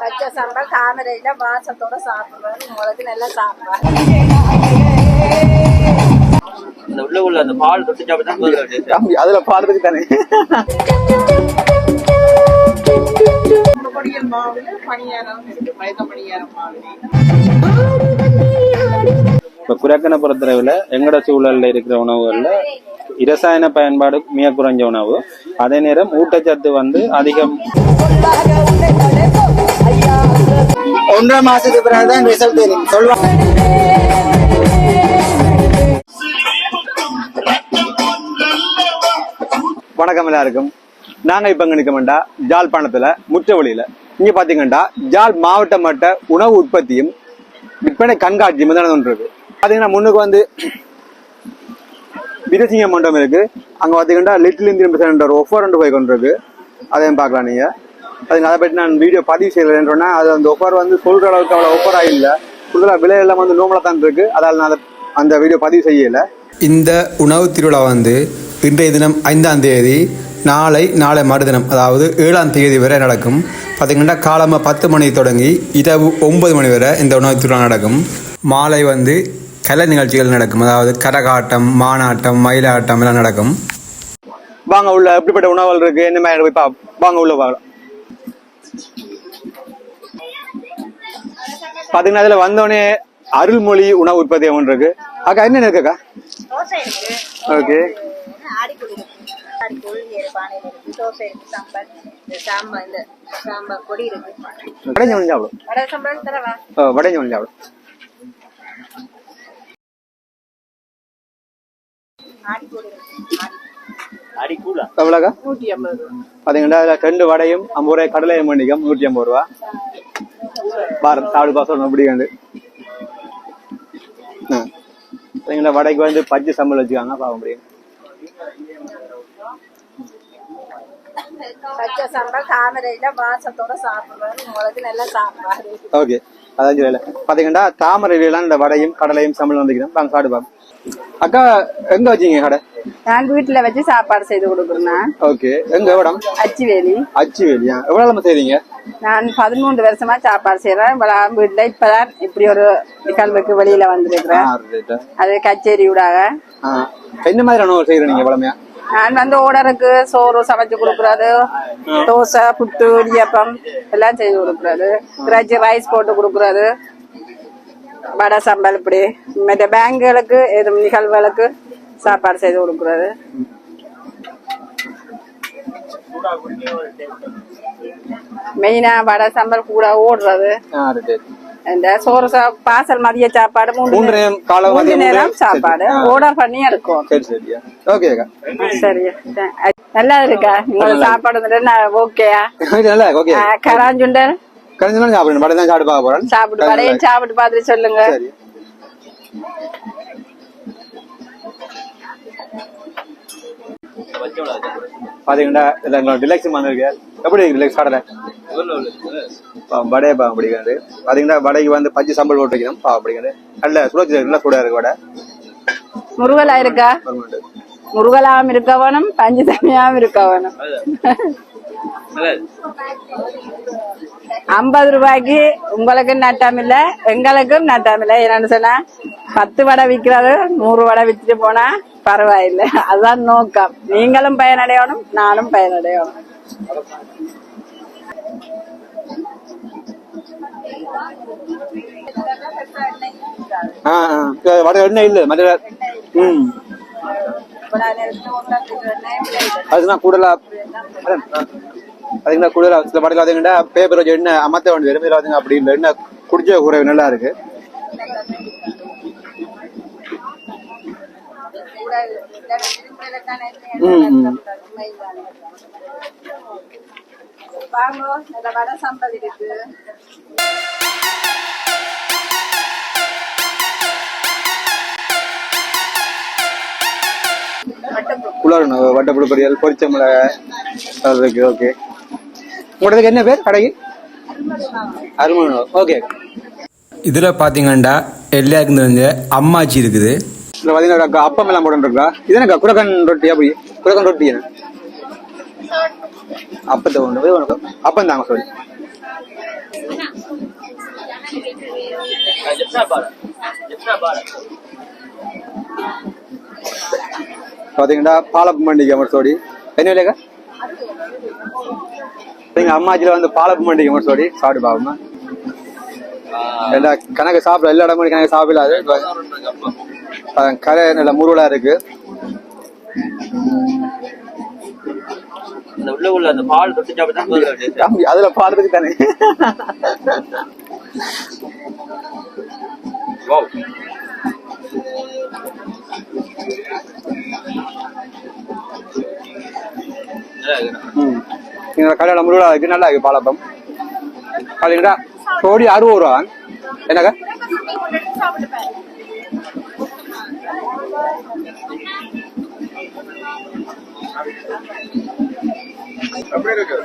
பச்சை சாம்பார் தாமரையில வாசத்தோட சாப்பிடுவேன் உங்களுக்கு நல்லா சாப்பிடுவேன் அந்த உள்ள உள்ள அந்த பால் தொட்டு சாப்பிட்டா முதல்ல taste. தம்பி அதுல பாடுறதுக்கு தானே. பொடியல் மாவுல பணியாரம் இருக்கு மயக்க பணியாரம் மாதிரி இப்ப குரக்கனை பொறுத்தளவுல எங்கட சூழல்ல இருக்கிற உணவுகள்ல இரசாயன பயன்பாடு மிக குறைஞ்ச உணவு. அதே நேரம் ஊட்டச்சத்து வந்து அதிகம். ஒன்றரை மாசத்துக்கு பிறகுதான் ரிசல்ட் தெரியும். சொல்லுவாங்க. வணக்கம் எல்லாருக்கும். நாங்க இப்ப இங்க நிக்கமெண்டா ஜாழ்ப்பாணத்துல முற்றவழியில. இங்க பாத்தீங்கன்னா ஜாழ் மாவட்ட மட்ட உணவு உற்பத்தியும் விற்பனை கண்காட்சியும் தான் ஒன்று பாத்தீங்கன்னா முன்னுக்கு வந்து விதசிங்க மண்டபம் இருக்கு. அங்க பாத்தீங்கன்னா லிட்டில் இந்தியன் பிரசிடண்ட் ஒரு ஒஃபர் ரெண்டு போய் கொண்டு இருக்கு அதையும் பார்க்கலாம் நீங்க. அதை பற்றி நான் வீடியோ பதிவு செய்யலைன்னு சொன்னா அது அந்த ஒஃபர் வந்து சொல்ற அளவுக்கு அவ்வளவு ஒஃபர் ஆகல கூடுதலா விலை எல்லாம் வந்து நோமலா தான் இருக்கு. அதால நான் அந்த வீடியோ பதிவு செய்யல. இந்த உணவு திருவிழா வந்து இன்றைய தினம் ஐந்தாம் தேதி நாளை நாளை மறுதினம் அதாவது ஏழாம் தேதி வரை நடக்கும். பார்த்தீங்கன்னா காலமாக பத்து மணி தொடங்கி இரவு ஒன்பது மணி வரை இந்த உணவு திருவிழா நடக்கும். மாலை வந்து கலை நிகழ்ச்சிகள் நடக்கும். அதாவது கரகாட்டம் மானாட்டம் மயிலாட்டம் எல்லாம் நடக்கும். வாங்க உள்ள எப்படிப்பட்ட உணவுகள் இருக்கு? என்ன மாதிரி போய் பா வாங்க உள்ள பார்க்கலாம் பாத்தீங்கன்னா அதுல வந்தோடனே அருள்மொழி உணவு உற்பத்தி ஒன்று இருக்கு. அக்கா என்ன இருக்குக்கா ஓகே. சாப்பிடும் எவ்வளோக்கா? அதுல ரெண்டு வடையும் ஐம்பது ரூபாய் கடலையும் பண்ணிக்கும் நூற்றி ஐம்பது ரூபா. பாரத் சாப்பிடு பாசம் அப்படி கண்டு பாத்தீங்கன்னா வடைக்கு வந்து பச்சை சம்பல் வச்சுக்காங்க பார்க்க முடியும். பச்சை சாம்பார் தாமரையில வாசத்தோட சாப்பிடுவேன் உங்களுக்கு நல்லா சாப்பிடுவாரு. ஓகே. அதான் சொல்லல. பாத்தீங்கன்னா தாமரையிலாம் இந்த வடையும் கடலையும் சம்பளம் வந்துக்கிறோம் நாங்க சாப்பிடு பார்ப்போம் அக்கா எங்க வச்சீங்க கடை? நான் வீட்டுல வச்சு சாப்பாடு செய்து கொடுக்குறேன் ஓகே. எங்க இடம் அச்சுவேலி. அச்சு வேலியா எவ்வளவு செய்றீங்க? நான் பதிமூன்று வருஷமா சாப்பாடு செய்யறேன் இப்ப வீட்டுல இப்பதான் இப்படி ஒரு நிகழ்வுக்கு வெளியில வந்திருக்கிறேன். அது கச்சேரி ஊடாக. என்ன மாதிரி உணவு செய்யறீங்க வளமையா? நான் வந்து ஓடருக்கு சோறு சமைச்சு கொடுக்கறது. தோசை புட்டு இடியப்பம் எல்லாம் செய்து கொடுக்கறது. இறைச்சி ரைஸ் போட்டு கொடுக்கறது. வடை சம்பல் இப்படி. மற்ற பேங்குகளுக்கு நிகழ்வுகளுக்கு சாப்பாடு செய்து கொடுக்கறது. மெயினா வடை சம்பல் கூட ஓடுறது. இந்த சோறு பாசல் மதிய சாப்பாடு மூணு நேரம் மூணு சாப்பாடு. ஆர்டர் பண்ணி எடுக்கும். சரி சரியா நல்லா இருக்கா? உங்களுக்கு சாப்பாடு ஓகேயா நல்லா ஓகே கராஞ்சுண்டல்? கரைஞ்சு சாப்பிடுறேன் வடை தான் சாப்பிட்டு பார்க்க போறேன். சாப்பிட்டு வரையும் சாப்பிட்டு பார்த்துட்டு சொல்லுங்க. சரி பாத்தீங்கன்னா இதுல எங்களோட டிலக்ஸ் வந்திருக்கு எப்படி இருக்கு டிலக்ஸ் கடலை வடை பா அப்படிங்கிறது பாத்தீங்கன்னா வடைக்கு வந்து பச்சை சம்பல் போட்டு வைக்கணும். பா அப்படிங்கிறது நல்ல சுடச்சு நல்லா சூடா இருக்கு வடை. முருகலா இருக்கா. முருகலாவும் இருக்க வேணும் பஞ்சு தனியாவும் இருக்க வேணும். ஐம்பது ரூபாய்க்கு உங்களுக்கு நட்டம் இல்ல எங்களுக்கும் நட்டம் இல்ல. என்னன்னு சொன்னா பத்து வடை விக்கிறது நூறு வடை வித்துட்டு போனா பரவாயில்லை. அதுதான் நோக்கம். நீங்களும் பயனடையணும் நானும் பயனடையணும். வடை எண்ணெய் இல்ல மற்ற ம். அதுதான் ஆ. அதுக்குன்னா கூடுதலா சில படத்துல பாத்தீங்கன்னா பேப்பர் வச்சு எண்ணெய் அமர்த்த வேண்டியது இதுல பாத்தீங்க அப்படி இல்லை எண்ணெய் குடிச்ச குறைவு நல்லா இருக்கு. குளரணும் வட்டப்புழு பொரியல் பொரிச்ச மிளகாய் இருக்கு ஓகே உங்களதுக்கு என்ன பேர் கடைக்கு அருமணம் ஓகே. இதில் பார்த்தீங்கன்னா எல்லாருக்கும் தெரிஞ்ச அம்மாச்சி இருக்குது. இதுல பாத்தீங்கன்னா அக்கா அப்பம் எல்லாம் போட்டுருக்கா இது என்னக்கா குரக்கன் ரொட்டி அப்படி? குரக்கன் ரொட்டி என்ன? அப்பத்தை ஒன்று அப்பம் தாங்க சொல்லி எத்தனை பாரு எத்தனை பாரு பாத்தீங்கன்னா பாலப்பு மண்டிகை மரத்தோடி என்ன விலைக்கா? எங்க அம்மாச்சில வந்து பாலப்பு மண்டிகை மரத்தோடி சாப்பிட்டு பாப்போமா எல்லா கணக்கு சாப்பிட எல்லா இடமும் கணக்கு சாப்பிடாது. கரை நல்ல முருவலா இருக்கு. அதுல பாடுறதுக்கு தானே. ம். எங்க கல்யாணம் முருவலா இருக்கு நல்லா இருக்கு பாலப்பம். பாத்தீங்கன்னா சோடி அறுபது ரூபா. என்னங்க?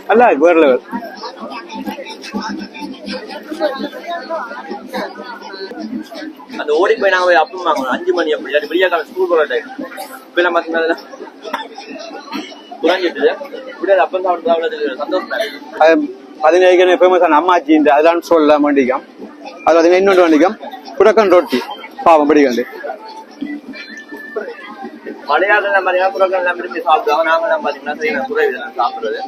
நல்லா இருக்கு வேற லெவல் அந்த ஓடி போய் நாங்க போய் அப்பவும் வாங்கணும் அஞ்சு மணி அப்படி. இல்லாட்டி விடிய காலம் ஸ்கூல் போற டைம் இப்ப எல்லாம் பாத்தீங்கன்னா குறைஞ்சிட்டு சாப்பிட்டு பதினேழு ஃபேமஸான அம்மாச்சி இந்த அதெல்லாம் சொல்ல மண்டிக்கம் அது பார்த்தீங்கன்னா இன்னொன்று வண்டிக்கம். புடக்கன் ரொட்டி. பாவம் மலையாளம் பாத்தீங்கன்னா சாப்பிடுவாங்க.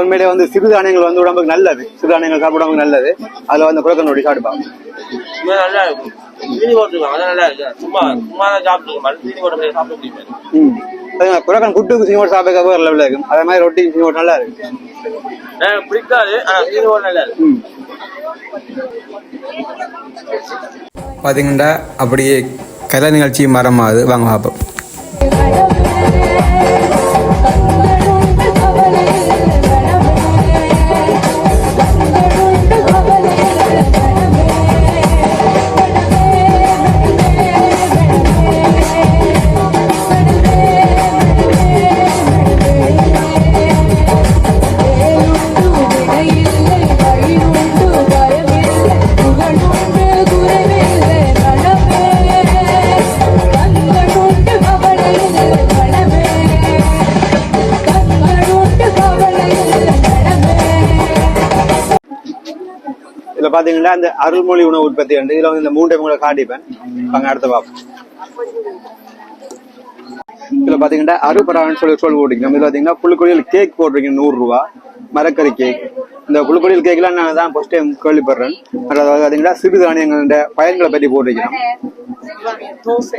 உண்மையிலே வந்து சிறுதானியங்கள் வந்து உடம்புக்கு நல்லது. சிறுதானியங்கள் சாப்பிட உடம்புக்கு நல்லது. அதில் வந்து புடக்கன் ரொட்டி இருக்கு சும்மா சும்மா தான் சாப்பிட்டுருக்கோம் மறு சீனி போட்டு சாப்பிட முடியாது. ம். அதே மாதிரி புடக்கன் புட்டுக்கு சீனோடு சாப்பிட வேறு லெவலில் இருக்கும் அதே மாதிரி ரொட்டி சீனோடு நல்லா இருக்கு. பிடிக்காது. ஆனா சீனி போட்டு நல்லா இருக்கு பார்த்தீங்கன்னா அப்படியே கலை நிகழ்ச்சி மரமாது வாங்க பார்ப்போம். பாத்தீங்கன்னா இந்த அருள்மொழி உணவு உற்பத்தி வந்து இதுல வந்து இந்த மூன்றை உங்களை காட்டிப்பேன். அங்க அடுத்த பார்ப்போம். இதுல பாத்தீங்கன்னா அறுபடான்னு சொல்லி சொல்லி போட்டிங்க இதுல பாத்தீங்கன்னா புழுக்கொடியில் கேக் போட்டிருக்கீங்க நூறுரூவா. மரக்கறி கேக் இந்த புழுக்கொடியில் கேக்லாம் நான் தான் ஃபர்ஸ்ட் டைம் கேள்விப்படுறேன். அதாவது பார்த்தீங்கன்னா சிறுதானியங்களோட பயன்களை பற்றி போட்டிருக்கிறோம். தோசை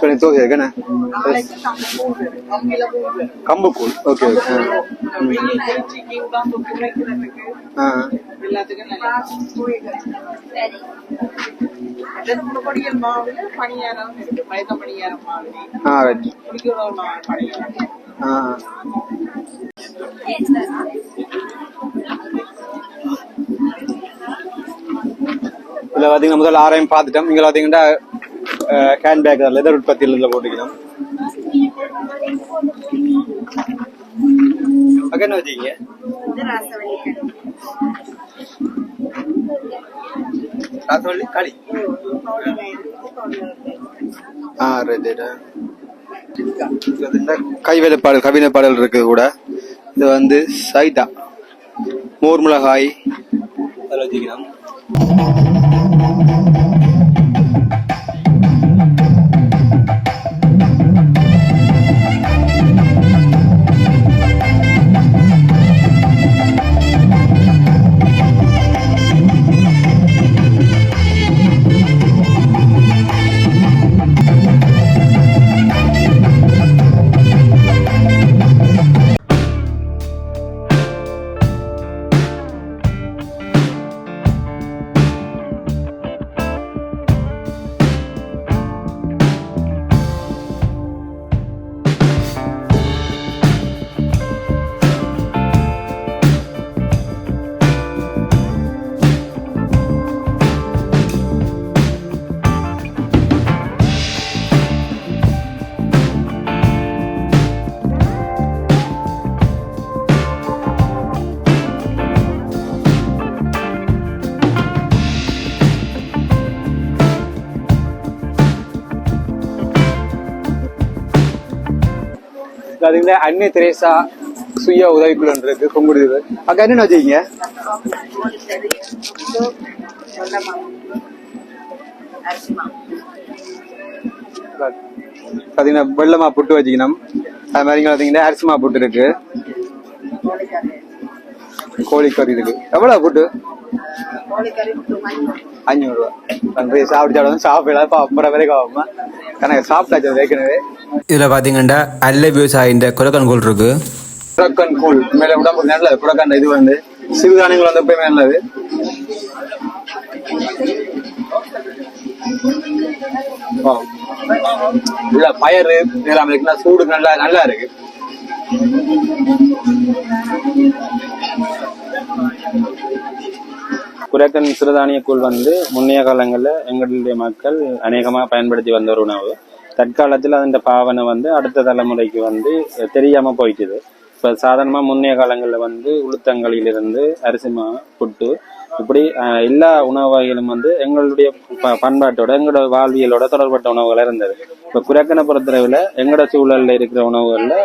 சொல்லி தோசை இருக்கேண்ணே நாளைக்கு கம்பு கம்பில பூண்டு கம்புக்கூழ் ஓகே ஓகே இறைச்சிக்கு உடம்பு குறைக்கிறதுக்கு ஆ எல்லாத்துக்கும் நல்லா அதற்கு பொடியல் மாவுல பணியாரம் இருக்கு பயத்த பணியாரம் மாதிரி ஆ ரைட் குடிக்கிற மாவு பணியாரம் ஆ இதுல பாத்தீங்கன்னா முதல்ல ஆராயம் பார்த்துட்டோம் இங்க பாத்தீங்கன்னா ஹேண்ட் பேக் லெதர் உற்பத்தியில் இதுல போட்டுக்கலாம் அங்க என்ன ராசவள்ளி களி. ஆ ரைட் பாடல் கைவேலைப்பாடல் கவிதைப்பாடல் இருக்கு கூட. இது வந்து சைதா. மோர் மிளகாய். அதில் வச்சுக்கலாம் பாத்தீங்கன்னா அன்னை தெரேசா சுய உதவிக்குழு ஒன்று இருக்கு கொங்குடுது அக்கா என்ன வச்சுக்கீங்க பார்த்தீங்கன்னா வெள்ளமா புட்டு வச்சுக்கணும். அது மாதிரி பார்த்தீங்கன்னா அரிசிமா புட்டு இருக்கு. கோழிக்கறி இருக்கு. எவ்வளவு புட்டு? கோழிக்கறி புட்டு மஞ்சள் அஞ்சூறு ரூபா. நான் போய் சாப்பிட்டு சாப்பிடலாம் அப்புறம் வரைக்கும் ஆகுமா எனக்கு சாப்பிட்டாச்சு ஏற்கனவே இதில் பார்த்தீங்கன்னா அல்ல விவசாயின்ற குலக்கன்கோல் இருக்கு. புறக்கன் கூழ். மேல உடம்புக்கு நல்லது புறக்கன் இது வந்து சிறுதானியங்கள் வந்து எப்பயுமே நல்லது. உள்ள பயறு இதெல்லாம் இருக்குன்னா சூடு நல்லா நல்லா இருக்கு. குரேக்கன் சிறுதானிய கூழ் வந்து முன்னைய காலங்களில் எங்களுடைய மக்கள் அநேகமாக பயன்படுத்தி வந்த ஒரு உணவு. தற்காலத்தில் அதன் பாவனை வந்து அடுத்த தலைமுறைக்கு வந்து தெரியாமல் போய்க்குது இப்போ சாதாரணமாக முன்னைய காலங்களில் வந்து உளுத்தங்களிலிருந்து அரிசி மா புட்டு இப்படி எல்லா உணவு வகைகளும் வந்து எங்களுடைய ப- பண்பாட்டோட எங்களோட வாழ்வியலோட தொடர்பட்ட உணவுகளாக இருந்தது. இப்போ குரக்கனை பொறுத்தளவில் எங்களோட சூழல்ல இருக்கிற உணவுகளில்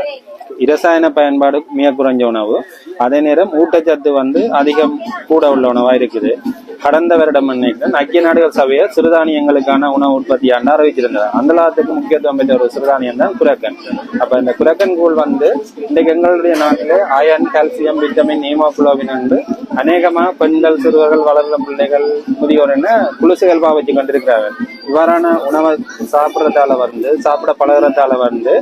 இரசாயன பயன்பாடு மிக குறைஞ்ச உணவு. அதே நேரம் ஊட்டச்சத்து வந்து அதிகம் கூட உள்ள உணவாக இருக்குது. கடந்த வருடம் நினைக்கிறேன் ஐக்கிய நாடுகள் சபையை சிறுதானியங்களுக்கான உணவு உற்பத்தி ஆண்டு அறிவிச்சிருந்தது அந்த லாத்துக்கு முக்கியத்துவம் பெற்ற ஒரு சிறுதானியம் தான் குரக்கன் அப்ப இந்த குரக்கன் கூழ் வந்து இன்றைக்கு எங்களுடைய நாட்டில் அயன் கால்சியம் விட்டமின் ஹீமோகுளோபின் என்று அநேகமாக பெண்கள் சிறுவர்கள் வளர்ந்த பிள்ளைகள் முதியோர் என குளிசுகள் வச்சு கொண்டிருக்கிறார்கள். இவ்வாறான உணவை சாப்பிட்றதால வந்து சாப்பிட பழகிறதால வந்து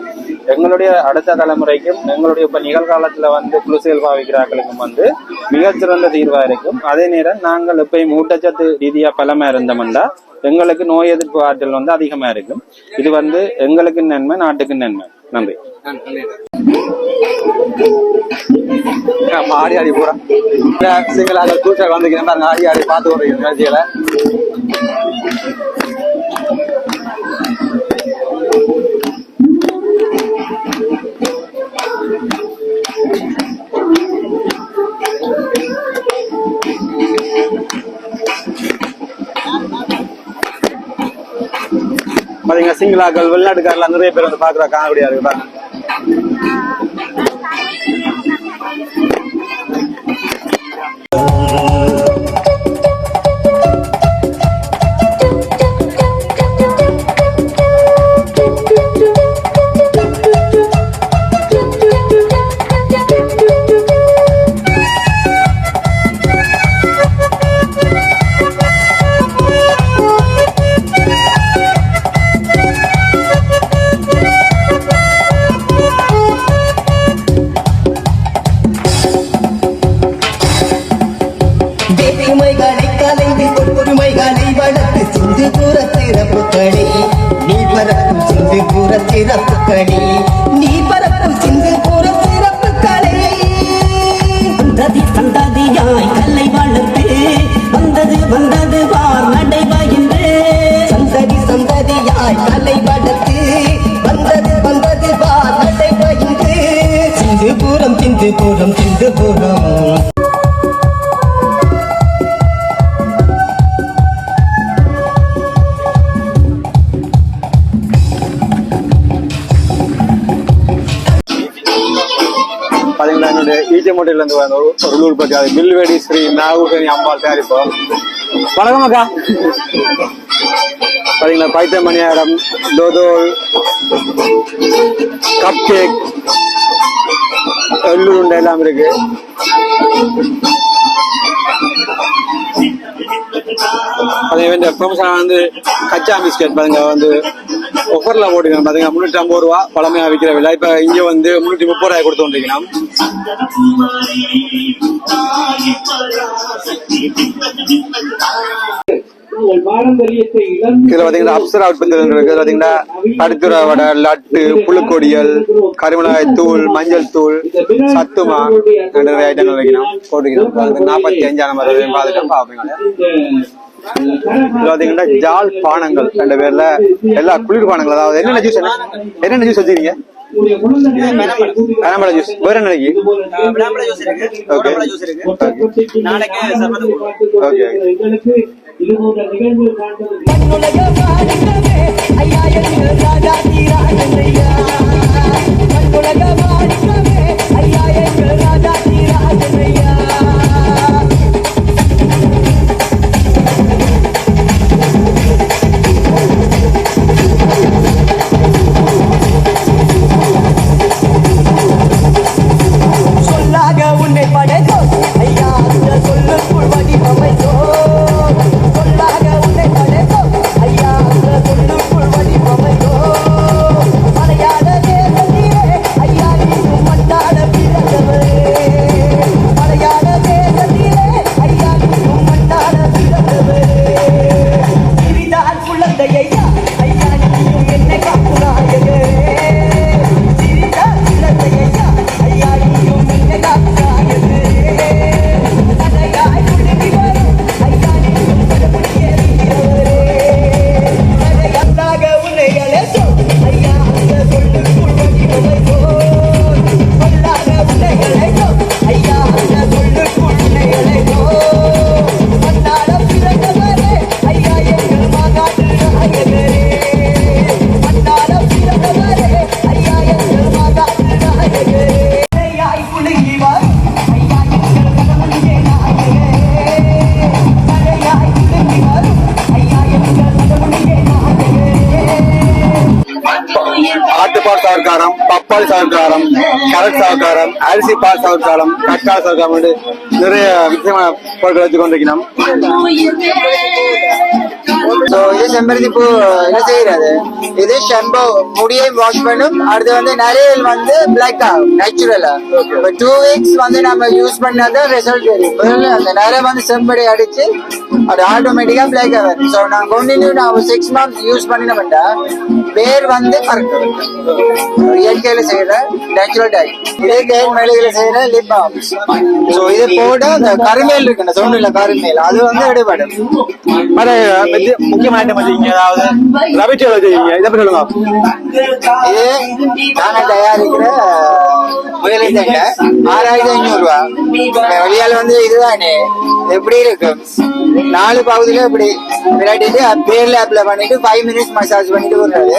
எங்களுடைய அடுத்த தலைமுறைக்கும் எங்களுடைய இப்போ நிகழ்காலத்துல வந்து குளிசுகள் பாவிக்கிறார்களுக்கும் வந்து மிகச்சிறந்த தீர்வாக இருக்கும். அதே நேரம் நாங்கள் எப்பயும் ஊட்டச்சத்து ரீதியா பலமாக இருந்தோம்னா எங்களுக்கு நோய் எதிர்ப்பு ஆற்றல் வந்து அதிகமா இருக்கும். இது வந்து எங்களுக்கு நன்மை நாட்டுக்கு நன்மை. நன்றி. நம்ம ஆடி ஆடி போறோம் சிங்களாக கூச்சா வந்துக்கிறேன் பாருங்க ஆடி ஆடி பார்த்து ஒரு நிகழ்ச்சிகளை பாத்தீங்கன்னா சிங்கிளாக்கள் வெளிநாட்டுக்காரில் நிறைய பேர் வந்து பாக்குறா காண இருக்கு பாருங்க. சிந்து கூற சிறப்புகளே நீ பரப்பும் சிந்து கூற சிறப்புகளே நீ பரப்பும் சிந்து கூற சிறப்புகளே சந்ததி சந்ததியாய் கல்லை வளர்த்து வந்தது வந்தது வார் நடைபயின்று சந்ததி சந்ததியாய் கல்லை வளர்த்து வந்தது வந்தது வார் நடைபயின்று சிந்து பூரம் சிந்து பூரம் சிந்து பூரம் என்னுடைய இருந்து வந்த ஒரு ஒரு பத்தி அது வில்வேடி ஸ்ரீ நாகூசனி அம்பாள் தயாரிப்போம் வணக்கம் அக்கா. பாத்தீங்களா பைத்த மணியாரம் டோதோல் கப் கேக் எள்ளு உண்டை எல்லாம் இருக்கு. அதே வந்து ப்ரொமோஷன் வந்து கச்சா பிஸ்கெட் பாருங்க வந்து ஒஃபர்ல போட்டுக்கணும் பாத்தீங்க முன்னூற்றி ஐம்பது ரூபா பழமையா விற்கிற விலை. இப்ப இங்க வந்து முன்னூற்றி முப்பது ரூபாய் கொடுத்து கொண்டிருக்கணும் இதுல பாத்தீங்கன்னா அப்சரா உற்பத்தி இருக்கு பாத்தீங்கன்னா கடுத்துற வடை லட்டு புழுக்கொடியல் கருமிளகாய் தூள் மஞ்சள் தூள் சத்துமா நிறைய ஐட்டங்கள் வைக்கணும் போட்டுக்கணும் நாற்பத்தி அஞ்சாம் நம்பர் பார்த்துட்டு பாப்பீங்க இதுல பாத்தீங்கன்னா ஜால் பானங்கள் ரெண்டு பேர்ல எல்லா குளிர் பானங்கள் அதாவது என்னென்ன ஜூஸ் என்னென்ன ஜூஸ் வச்சிருக்கீங்க? கனம்பழ ஜூஸ் வேற என்னைக்கு நாளைக்கு. ஓகே அரிசி பால் சவர்க்காரம் தக்காளி சவர்க்காரம் நிறைய விதமான பொருட்கள் வச்சு கொண்டிருக்கிறோம் ஸோ இது செம்பருத்தி பூ என்ன செய்யறது? இது ஷெம்போ முடியை வாஷ் பண்ணும். அடுத்து வந்து நிறைய வந்து பிளாக் ஆகும் நேச்சுரலா இப்போ டூ வீக்ஸ் வந்து நம்ம யூஸ் பண்ணாதான் ரிசல்ட் தெரியும். அந்த நேரம் வந்து செம்படி அடிச்சு அது ஆட்டோமேட்டிக்கா பிளாக் ஆகும் ஸோ நான் கண்டினியூ நான் சிக்ஸ் மந்த்ஸ் யூஸ் பண்ணினோம்டா பேர் வந்து கரெக்ட் இயற்கையில செய்யற நேச்சுரல் டை இதே கேன் மேலையில செய்யற லிப் பாம் ஸோ இது போட அந்த கருமேல் இருக்கு சொன்ன கருமேல். அது வந்து எடுபடும். முக்கியமான வச்சுக்கீங்க அதாவது ரவிச்சல் வச்சுக்கீங்க இதை பற்றி சொல்லுங்க. இது தயாரிக்கிற முயலை தண்டை ஆறாயிரத்தி ஐநூறு ரூபா வெளியால வந்து இதுதானே? எப்படி இருக்கு நாலு பகுதியில இப்படி விளையாடிட்டு பேர்ல அப்ளை பண்ணிட்டு ஃபைவ் மினிட்ஸ் மசாஜ் பண்ணிட்டு விடுறது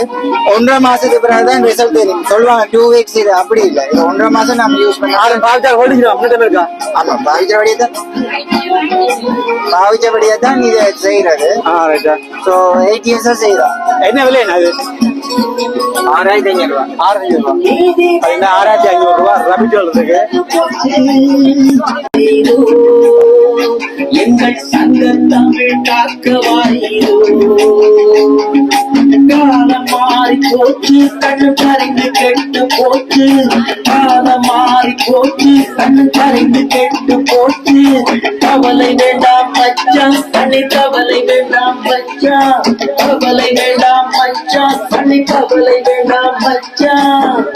ஒன்றரை மாசத்துக்கு பிறகு தான் ரிசல்ட் தெரியும். சொல்லுவாங்க டூ வீக்ஸ் இது அப்படி இல்லை. இது ஒன்றரை மாசம் நம்ம யூஸ் பண்ணி பாவிச்சா ஓடிக்கிறோம் அப்படி இருக்கா? ஆமா பாவிச்சபடியே தான். பாவிச்சபடியே தான் இது செய்யறது ரைட்டா ஸோ எயிட் இயர்ஸா செய்யறோம் என்ன விலை என்ன அது ஆறாயிரத்தி ஐநூறு ரூபா ஆறாயிரத்தி ரூபா அது என்ன ஆறாயிரத்தி ஐநூறு ரூபா ரவிச்சல் இருக்கு எங்கள் சங்க தமிழ் காக்கவாயிரோ காலம் மாறி போச்சு கண்ணு கரைந்து கெட்டு போச்சு காலம் மாறி போச்சு கண்ணு கரைந்து கெட்டு போச்சு கவலை வேண்டாம் மச்சான். கண்ணி கவலை வேண்டாம் மச்சான். கவலை வேண்டாம் மச்சான். கண்ணி கவலை வேண்டாம் மச்சான்.